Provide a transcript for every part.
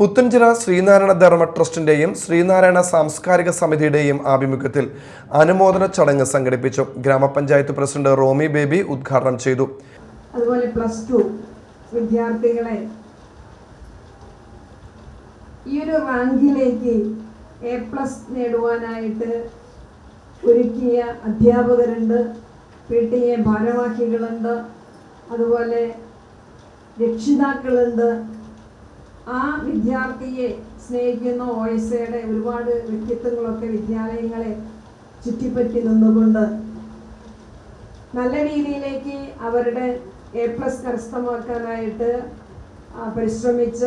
പുത്തഞ്ചിറ ശ്രീനാരായണ ധർമ്മ ട്രസ്റ്റിന്റെയും ശ്രീനാരായണ സാംസ്കാരിക സമിതിയുടെയും ആഭിമുഖ്യത്തിൽ അനുമോദന ചടങ്ങ് സംഘടിപ്പിച്ചു. ഗ്രാമപഞ്ചായത്ത് പ്രസിഡന്റ് റോമി ബേബി ഉദ്ഘാടനം ചെയ്തു. അതുപോലെ പ്ലസ് ടു വിദ്യാർത്ഥികളെ ഈ ഒരു റാങ്കിലേക്ക് എ പ്ലസ് നേടുവാനായിട്ട് ഒരുക്കിയ അധ്യാപകരുണ്ട് പി ടി എ ഭാരവാഹികളുണ്ട് അതുപോലെ രക്ഷിതാക്കളുണ്ട് ആ വിദ്യാർത്ഥിയെ സ്നേഹിക്കുന്ന ഒ എസ് എയുടെ ഒരുപാട് വ്യക്തിത്വങ്ങളൊക്കെ വിദ്യാലയങ്ങളെ ചുറ്റിപ്പറ്റി നിന്നുകൊണ്ട് നല്ല രീതിയിലേക്ക് അവരുടെ എ പ്ലസ് കരസ്ഥമാക്കാനായിട്ട് പരിശ്രമിച്ച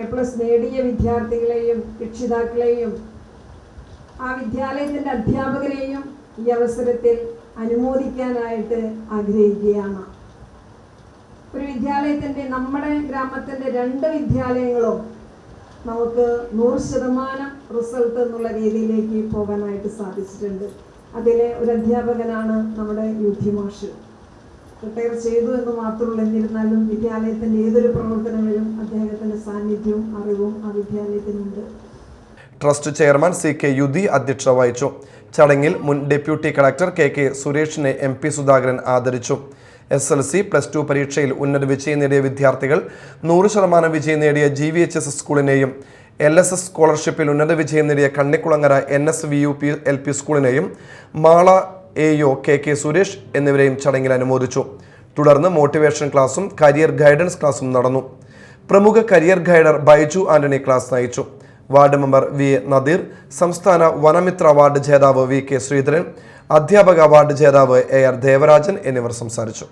എ പ്ലസ് നേടിയ വിദ്യാർത്ഥികളെയും രക്ഷിതാക്കളെയും ആ വിദ്യാലയത്തിന്റെ അധ്യാപകരെയും ഈ അവസരത്തിൽ അനുമോദിക്കാനായിട്ട് ആഗ്രഹിക്കുകയാണ്. ഒരു വിദ്യാലയത്തിന്റെ നമ്മുടെ ഗ്രാമത്തിന്റെ രണ്ട് വിദ്യാലയങ്ങളും നമുക്ക് നൂറ് ശതമാനം റിസൾട്ട് എന്നുള്ള രീതിയിലേക്ക് പോകാനായിട്ട് സാധിച്ചിട്ടുണ്ട്. അതിലെ ഒരു അധ്യാപകനാണ് നമ്മുടെ യുദ്ധി മാഷ്. റിട്ടയർ ചെയ്തു എന്ന് മാത്രമുള്ള എന്നിരുന്നാലും വിദ്യാലയത്തിന്റെ ഏതൊരു പ്രവർത്തനങ്ങളിലും അദ്ദേഹത്തിന്റെ സാന്നിധ്യവും അറിവും ആ വിദ്യാലയത്തിനുണ്ട്. Trust chairman C K Yudhi അധ്യക്ഷത വഹിച്ചു. ചടങ്ങിൽ മുൻ ഡെപ്യൂട്ടി കളക്ടർ കെ കെ സുരേഷിനെ എം പി സുധാകരൻ ആദരിച്ചു. S L C plus two പരീക്ഷയിൽ ഉന്നത വിജയം നേടിയ വിദ്യാർത്ഥികൾ നൂറ് ശതമാനം വിജയം നേടിയ ജി വി എച്ച് എസ് സ്കൂളിനെയും എൽ എസ് എസ് സ്കോളർഷിപ്പിൽ ഉന്നത വിജയം നേടിയ Kannikulangara N S V U P L P സ്കൂളിനെയും Mala A U K K Suresh എന്നിവരെയും ചടങ്ങിൽ അനുമോദിച്ചു. തുടർന്ന് മോട്ടിവേഷൻ ക്ലാസും കരിയർ ഗൈഡൻസ് ക്ലാസും നടന്നു. പ്രമുഖ career guider Baiju Antony class നയിച്ചു. വാർഡ് മെമ്പർ വി നദീർ സംസ്ഥാന വനമിത്ര അവാർഡ് ജേതാവ് വി കെ ശ്രീധരൻ അധ്യാപക അവാർഡ് ജേതാവ് എ ആർ ദേവരാജൻ എന്നിവർ സംസാരിച്ചു.